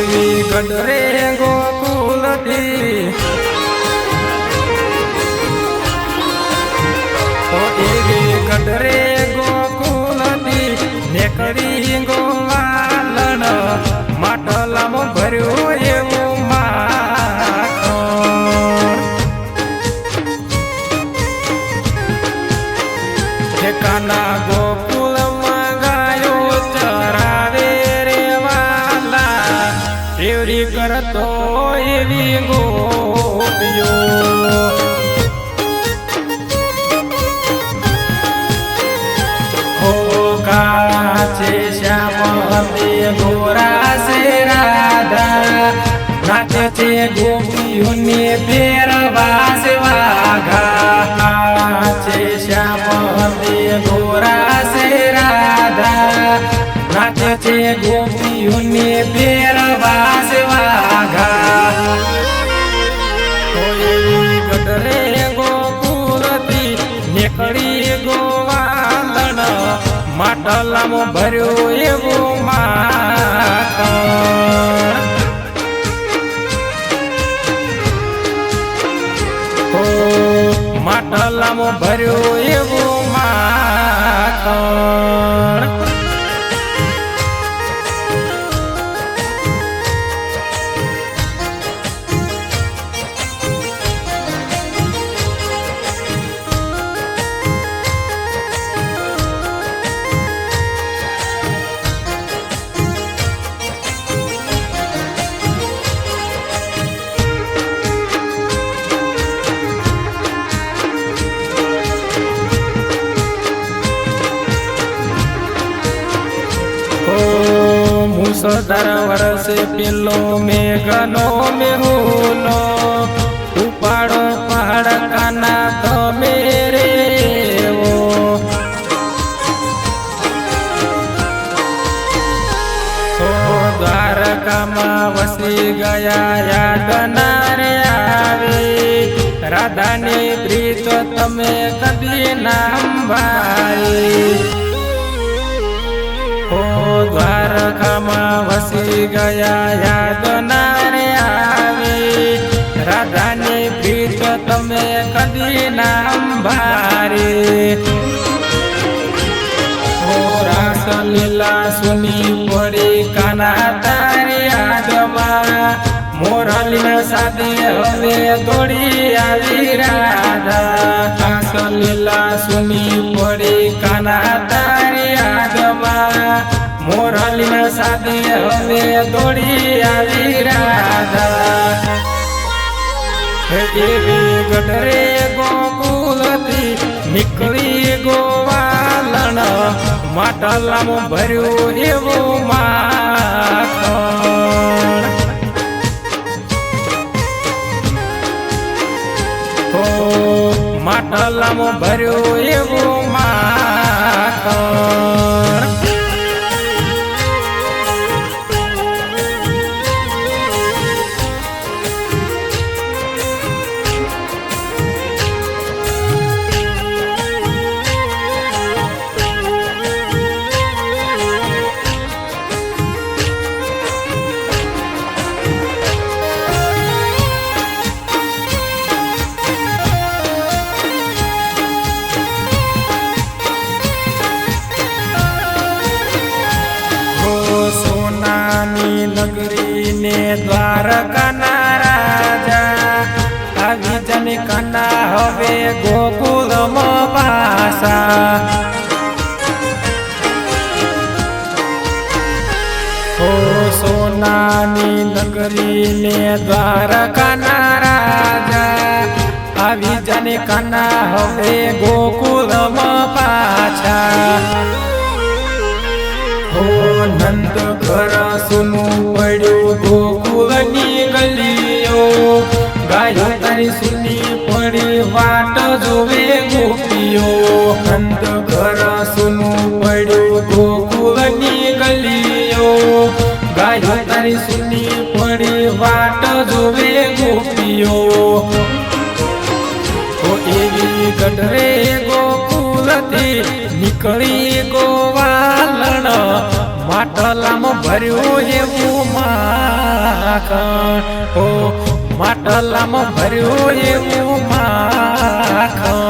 ગઢરે ગોકુલથી તો એવી ગઢરે ગોકુલથી નેકરી ગોવાલણ માટલામાં ભર્યો એવું એવરી કરતો એવી ગોપીઓ. ગોરા છે રાધા. નાચે છે ગોપીઓને ફેરવા માટલામાં ભર્યું એવું. મુસળધાર વરસે પેલો મેઘનો મેહુલો. ઉપાડો પહાડ કાના તમે રે દ્વારકામાં વસી ગયા યાદના રે આવે. રાધાની પ્રીત તમે કદી નામ ભાઈ દ્વારકામાં વસી ગયા, યાદ નારે આવી. રાધાની પ્રીત તમે કદી નામ ભારે રાસ લીલા સુની પડી કાના તારી યાદમાં મોરલીના સાથે હવે દોડી આવી રાધા. કાસ લીલા સુની હવે દોડી આવી રાધા. એવી ગઢરે ગોકુલથી નીકળી ગોવાલણ. માટલામાં ભર્યું એવું માખણ. માટલામ ભર્યું એવું સોનાની નગરીને દ્વારકાના રાજા. આવી જન કના હવે ગોકુળમાં પાસા. સોનાની નગરીને દ્વારકાના રાજા. આવી જન કના હવે ગોકુળમાં પાછા. હો નંદ ઘર સુનું પડ્યું ગોકુળની ગલીઓ. ગાયો તારી સુની પડી વાટ જોવે ગોપીઓ. નંદ ઘર સુનું પડ્યું ગોકુળની ગલીઓ. ગાયો તારી સુની પડી વાટ જોવે ગોપીઓ. એવી ગઢરે ગોકુલથી નીકળી ગોવાલણ માટલામાં ભર્યું એવું માખણ. ઓ માટલામાં ભર્યું એવું માખણ.